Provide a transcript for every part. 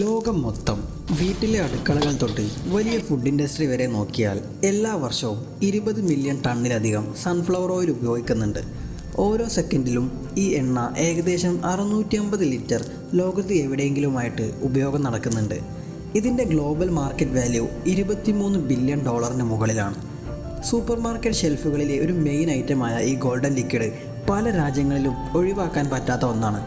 ലോകം മൊത്തം വീട്ടിലെ അടുക്കളകൾ തൊട്ട് വലിയ ഫുഡ് ഇൻഡസ്ട്രി വരെ നോക്കിയാൽ എല്ലാ വർഷവും ഇരുപത് മില്യൺ ടണ്ണിലധികം സൺഫ്ലവർ ഓയിൽ ഉപയോഗിക്കുന്നുണ്ട്. ഓരോ സെക്കൻഡിലും ഈ എണ്ണ ഏകദേശം അറുന്നൂറ്റി അമ്പത് ലിറ്റർ ലോകത്ത് എവിടെയെങ്കിലുമായിട്ട് ഉപയോഗം നടക്കുന്നുണ്ട്. ഇതിന്റെ ഗ്ലോബൽ മാർക്കറ്റ് വാല്യൂ ഇരുപത്തിമൂന്ന് ബില്യൺ ഡോളറിന് മുകളിലാണ്. സൂപ്പർ മാർക്കറ്റ് ഷെൽഫുകളിലെ ഒരു മെയിൻ ഐറ്റമായ ഈ ഗോൾഡൻ ലിക്വിഡ് പല രാജ്യങ്ങളിലും ഒഴിവാക്കാൻ പറ്റാത്ത ഒന്നാണ്.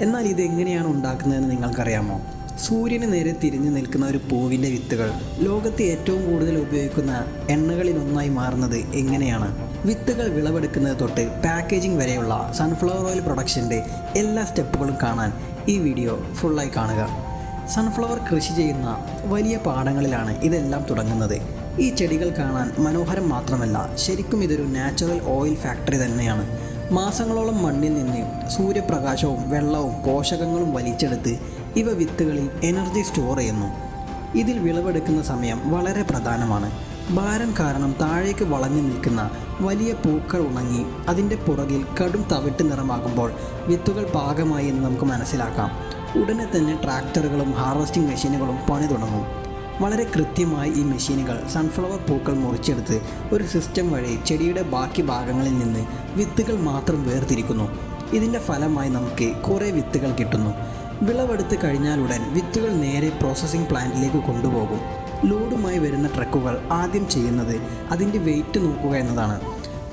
എന്നാൽ ഇത് എങ്ങനെയാണ് ഉണ്ടാക്കുന്നതെന്ന് നിങ്ങൾക്കറിയാമോ? സൂര്യന് നേരെ തിരിഞ്ഞു നിൽക്കുന്ന ഒരു പൂവിന്റെ വിത്തുകൾ. ലോകത്ത് ഏറ്റവും കൂടുതൽ ഉപയോഗിക്കുന്ന എണ്ണകളിലൊന്നായി മാറുന്നത് എങ്ങനെയാണ്? വിത്തുകൾ വിളവെടുക്കുന്നത് തൊട്ട് പാക്കേജിംഗ് വരെയുള്ള സൺഫ്ലവർ ഓയിൽ പ്രൊഡക്ഷന്റെ എല്ലാ സ്റ്റെപ്പുകളും കാണാൻ ഈ വീഡിയോ ഫുള്ളായി കാണുക. സൺഫ്ലവർ കൃഷി ചെയ്യുന്ന വലിയ പാടങ്ങളിലാണ് ഇതെല്ലാം തുടങ്ങുന്നത്. ഈ ചെടികൾ കാണാൻ മനോഹരം മാത്രമല്ല ശരിക്കും ഇതൊരു നാച്ചുറൽ ഓയിൽ ഫാക്ടറി തന്നെയാണ്. മാസങ്ങളോളം മണ്ണിൽ നിന്ന് സൂര്യപ്രകാശവും വെള്ളവും പോഷകങ്ങളും വലിച്ചെടുത്ത് ഇവ വിത്തുകളിൽ എനർജി സ്റ്റോർ ചെയ്യുന്നു. ഇതിൽ വിളവെടുക്കുന്ന സമയം വളരെ പ്രധാനമാണ്. ഭാരം കാരണം താഴേക്ക് വളഞ്ഞു നിൽക്കുന്ന വലിയ പൂക്കൾ ഉണങ്ങി അതിന്റെ പുറകിൽ കടും തവിട്ട് നിറമാകുമ്പോൾ വിത്തുകൾ പാകമായി എന്ന് നമുക്ക് മനസ്സിലാക്കാം. ഉടനെ തന്നെ ട്രാക്ടറുകളും ഹാർവസ്റ്റിംഗ് മെഷീനുകളും പണി തുടങ്ങും. വളരെ കൃത്യമായി ഈ മെഷീനുകൾ സൺഫ്ലവർ പൂക്കൾ മുറിച്ചെടുത്ത് ഒരു സിസ്റ്റം വഴി ചെടിയുടെ ബാക്കി ഭാഗങ്ങളിൽ നിന്ന് വിത്തുകൾ മാത്രം വേർതിരിക്കുന്നു. ഇതിന്റെ ഫലമായി നമുക്ക് കുറേ വിത്തുകൾ കിട്ടുന്നു. വിളവെടുത്ത് കഴിഞ്ഞാലുടൻ വിത്തുകൾ നേരെ പ്രോസസ്സിംഗ് പ്ലാന്റിലേക്ക് കൊണ്ടുപോകും. ലോഡുമായി വരുന്ന ട്രക്കുകൾ ആദ്യം ചെയ്യുന്നത് അതിന്റെ വെയിറ്റ് നോക്കുക എന്നതാണ്.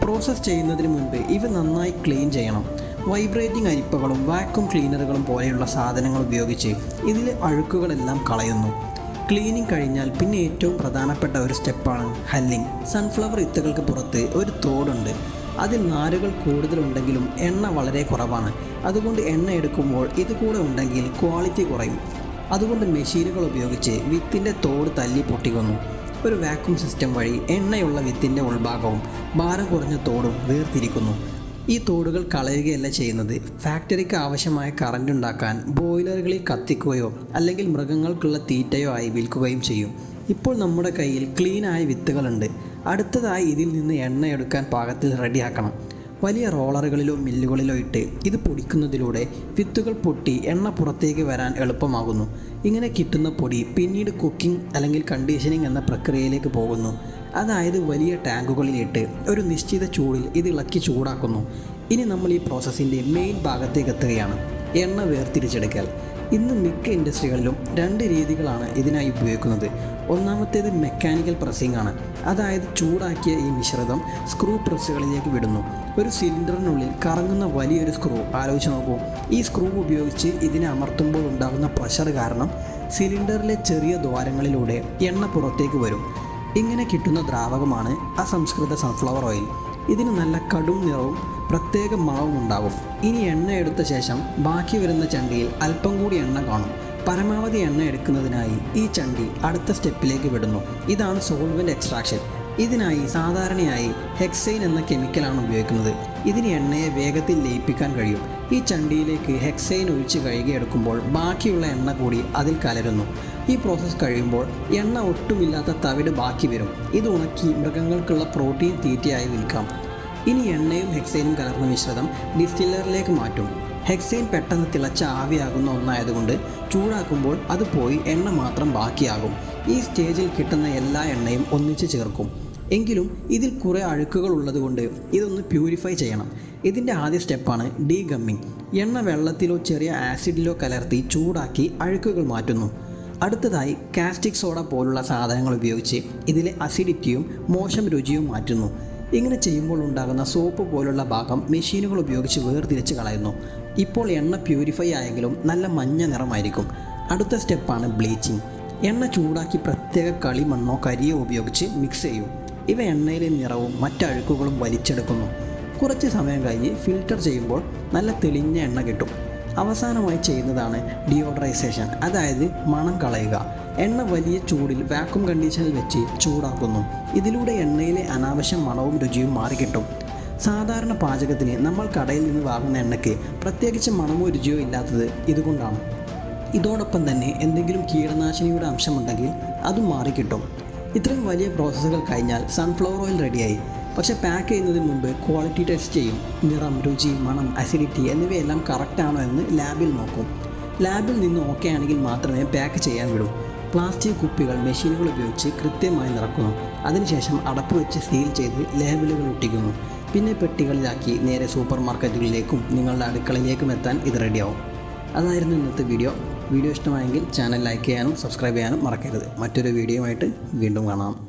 പ്രോസസ്സ് ചെയ്യുന്നതിന് മുൻപ് ഇവ നന്നായി ക്ലീൻ ചെയ്യണം. വൈബ്രേറ്റിംഗ് അരിപ്പകളും വാക്യൂം ക്ലീനറുകളും പോലെയുള്ള സാധനങ്ങൾ ഉപയോഗിച്ച് ഇതിലെ അഴുക്കുകളെല്ലാം കളയുന്നു. ക്ലീനിങ് കഴിഞ്ഞാൽ പിന്നെ ഏറ്റവും പ്രധാനപ്പെട്ട ഒരു സ്റ്റെപ്പാണ് ഹല്ലിംഗ് സൺഫ്ലവർ വിത്തുകൾക്ക് പുറത്ത് ഒരു തോടുണ്ട്. അതിൽ നാരുകൾ കൂടുതലുണ്ടെങ്കിലും എണ്ണ വളരെ കുറവാണ്. അതുകൊണ്ട് എണ്ണ എടുക്കുമ്പോൾ ഇത് കൂടെ ഉണ്ടെങ്കിൽ ക്വാളിറ്റി കുറയും. അതുകൊണ്ട് മെഷീനുകൾ ഉപയോഗിച്ച് വിത്തിന്റെ തോട് തല്ലി പൊട്ടിക്കുന്നു. ഒരു വാക്യൂം സിസ്റ്റം വഴി എണ്ണയുള്ള വിത്തിന്റെ ഉൾഭാഗവും ഭാരം കുറഞ്ഞ തോടും വേർതിരിക്കുന്നു. ഈ തോടുകൾ കളയുകയല്ല ചെയ്യുന്നത്. ഫാക്ടറിക്ക് ആവശ്യമായ കറണ്ട് ഉണ്ടാക്കാൻ ബോയിലറുകളിൽ കത്തിക്കുകയോ അല്ലെങ്കിൽ മൃഗങ്ങൾക്കുള്ള തീറ്റയോ ആയി വിൽക്കുകയും ചെയ്യും. ഇപ്പോൾ നമ്മുടെ കയ്യിൽ ക്ലീനായ വിത്തുകളുണ്ട്. അടുത്തതായി ഇതിൽ നിന്ന് എണ്ണ എടുക്കാൻ പാകത്തിൽ റെഡിയാക്കണം. വലിയ റോളറുകളിലോ മില്ലുകളിലോ ഇട്ട് ഇത് പൊടിക്കുന്നതിലൂടെ വിത്തുകൾ പൊട്ടി എണ്ണ പുറത്തേക്ക് വരാൻ എളുപ്പമാകുന്നു. ഇങ്ങനെ കിട്ടുന്ന പൊടി പിന്നീട് കുക്കിംഗ് അല്ലെങ്കിൽ കണ്ടീഷനിങ് എന്ന പ്രക്രിയയിലേക്ക് പോകുന്നു. അതായത് വലിയ ടാങ്കുകളിലിട്ട് ഒരു നിശ്ചിത ചൂടിൽ ഇത് ഇളക്കി ചൂടാക്കുന്നു. ഇനി നമ്മൾ ഈ പ്രോസസ്സിന്റെ മെയിൻ ഭാഗത്തേക്ക് എത്തുകയാണ്. എണ്ണ വേർതിരിച്ചെടുക്കൽ. ഇന്ന് മിക്ക ഇൻഡസ്ട്രികളിലും രണ്ട് രീതികളാണ് ഇതിനായി ഉപയോഗിക്കുന്നത്. ഒന്നാമത്തേത് മെക്കാനിക്കൽ പ്രസ്സിംഗ് ആണ്. അതായത് ചൂടാക്കിയ ഈ മിശ്രിതം സ്ക്രൂ പ്രസ്സുകളിലേക്ക് വിടുന്നു. ഒരു സിലിണ്ടറിനുള്ളിൽ കറങ്ങുന്ന വലിയൊരു സ്ക്രൂ ആലോചിച്ച് നോക്കൂ. ഈ സ്ക്രൂ ഉപയോഗിച്ച് ഇതിനെ അമർത്തുമ്പോൾ ഉണ്ടാകുന്ന പ്രഷർ കാരണം സിലിണ്ടറിലെ ചെറിയ ദ്വാരങ്ങളിലൂടെ എണ്ണ പുറത്തേക്ക് വരും. ഇങ്ങനെ കിട്ടുന്ന ദ്രാവകമാണ് അസംസ്കൃത സൺഫ്ലവർ ഓയിൽ. ഇതിന് നല്ല കടും നിറവും പ്രത്യേക മാവും ഉണ്ടാവും. ഇനി എണ്ണ എടുത്ത ശേഷം ബാക്കി വരുന്ന ചണ്ടിയിൽ അല്പം കൂടി എണ്ണ കാണും. പരമാവധി എണ്ണ എടുക്കുന്നതിനായി ഈ ചണ്ടി അടുത്ത സ്റ്റെപ്പിലേക്ക് വിടുന്നു. ഇതാണ് സോൾവെന്റ് എക്സ്ട്രാക്ഷൻ. ഇതിനായി സാധാരണയായി ഹെക്സൈൻ എന്ന കെമിക്കലാണ് ഉപയോഗിക്കുന്നത്. ഇതിന് എണ്ണയെ വേഗത്തിൽ ലയിപ്പിക്കാൻ കഴിയും. ഈ ചണ്ടിയിലേക്ക് ഹെക്സൈൻ ഒഴിച്ച് കഴുകിയെടുക്കുമ്പോൾ ബാക്കിയുള്ള എണ്ണ കൂടി അതിൽ കലരുന്നു. ഈ പ്രോസസ്സ് കഴിയുമ്പോൾ എണ്ണ ഒട്ടുമില്ലാത്ത തവിട് ബാക്കി വരും. ഇത് ഉണക്കി മൃഗങ്ങൾക്കുള്ള പ്രോട്ടീൻ തീറ്റയായി വിൽക്കാം. ഇനി എണ്ണയും ഹെക്സൈനും കലർന്ന മിശ്രിതം ഡിസ്റ്റില്ലറിലേക്ക് മാറ്റും. ഹെക്സൈൻ പെട്ടെന്ന് തിളച്ച ആവിയാകുന്ന ഒന്നായതുകൊണ്ട് ചൂടാക്കുമ്പോൾ അത് പോയി എണ്ണ മാത്രം ബാക്കിയാകും. ഈ സ്റ്റേജിൽ കിട്ടുന്ന എല്ലാ എണ്ണയും ഒന്നിച്ച് ചേർക്കും. എങ്കിലും ഇതിൽ കുറേ അഴുക്കുകൾ ഉള്ളതുകൊണ്ട് ഇതൊന്ന് പ്യൂരിഫൈ ചെയ്യണം. ഇതിന്റെ ആദ്യ സ്റ്റെപ്പാണ് ഡീ ഗമ്മിങ് എണ്ണ വെള്ളത്തിലോ ചെറിയ ആസിഡിലോ കലർത്തി ചൂടാക്കി അഴുക്കുകൾ മാറ്റുന്നു. അടുത്തതായി കാസ്റ്റിക് സോഡ പോലുള്ള സാധനങ്ങൾ ഉപയോഗിച്ച് ഇതിലെ അസിഡിറ്റിയും മോശം രുചിയും മാറ്റുന്നു. ഇങ്ങനെ ചെയ്യുമ്പോൾ ഉണ്ടാകുന്ന സോപ്പ് പോലുള്ള ഭാഗം മെഷീനുകൾ ഉപയോഗിച്ച് വേർതിരിച്ച് കളയുന്നു. ഇപ്പോൾ എണ്ണ പ്യൂരിഫൈ ആയെങ്കിലും നല്ല മഞ്ഞ നിറമായിരിക്കും. അടുത്ത സ്റ്റെപ്പാണ് ബ്ലീച്ചിങ്. എണ്ണ ചൂടാക്കി പ്രത്യേക കളിമണ്ണോ കരിയോ ഉപയോഗിച്ച് മിക്സ് ചെയ്യും. ഇവ എണ്ണയിലെ നിറവും മറ്റഴുക്കുകളും വലിച്ചെടുക്കുന്നു. കുറച്ച് സമയം കഴിഞ്ഞ് ഫിൽട്ടർ ചെയ്യുമ്പോൾ നല്ല തെളിഞ്ഞ എണ്ണ കിട്ടും. അവസാനമായി ചെയ്യുന്നതാണ് ഡിയോഡറൈസേഷൻ അതായത് മണം കളയുക. എണ്ണ വലിയ ചൂടിൽ വാക്യൂം കണ്ടീഷനിൽ വെച്ച് ചൂടാക്കുന്നു. ഇതിലൂടെ എണ്ണയിലെ അനാവശ്യ മണവും രുചിയും മാറിക്കിട്ടും. സാധാരണ പാചകത്തിന് നമ്മൾ കടയിൽ നിന്ന് വാങ്ങുന്ന എണ്ണയ്ക്ക് പ്രത്യേകിച്ച് മണമോ രുചിയോ ഇല്ലാത്തത് ഇതുകൊണ്ടാണ്. ഇതോടൊപ്പം തന്നെ എന്തെങ്കിലും കീടനാശിനിയുടെ അംശമുണ്ടെങ്കിൽ അതും മാറിക്കിട്ടും. ഇത്രയും വലിയ പ്രോസസ്സുകൾ കഴിഞ്ഞാൽ സൺഫ്ലവർ ഓയിൽ റെഡിയായി പക്ഷേ പാക്ക് ചെയ്യുന്നതിന് മുമ്പ് ക്വാളിറ്റി ടെസ്റ്റ് ചെയ്യും. നിറം രുചി മണം അസിഡിറ്റി എന്നിവയെല്ലാം കറക്റ്റാണോ എന്ന് ലാബിൽ നോക്കും. ലാബിൽ നിന്ന് ഓക്കെ ആണെങ്കിൽ മാത്രമേ പാക്ക് ചെയ്യാൻ വിടൂ. പ്ലാസ്റ്റിക് കുപ്പികൾ മെഷീനുകൾ ഉപയോഗിച്ച് കൃത്യമായി നിറക്കുന്നു. അതിനുശേഷം അടപ്പ് വെച്ച് സീൽ ചെയ്ത് ലേബലുകൾ ഒട്ടിക്കുന്നു. പിന്നെ പെട്ടികളിലാക്കി നേരെ സൂപ്പർ മാർക്കറ്റുകളിലേക്കും നിങ്ങളുടെ അടുക്കളയിലേക്കും എത്താൻ ഇത് റെഡിയാവും അതായിരുന്നു ഇന്നത്തെ വീഡിയോ വീഡിയോ ഇഷ്ടമായെങ്കിൽ ചാനൽ ലൈക്ക് ചെയ്യാനും സബ്സ്ക്രൈബ് ചെയ്യാനും മറക്കരുത്. മറ്റൊരു വീഡിയോയുമായിട്ട് വീണ്ടും കാണാം.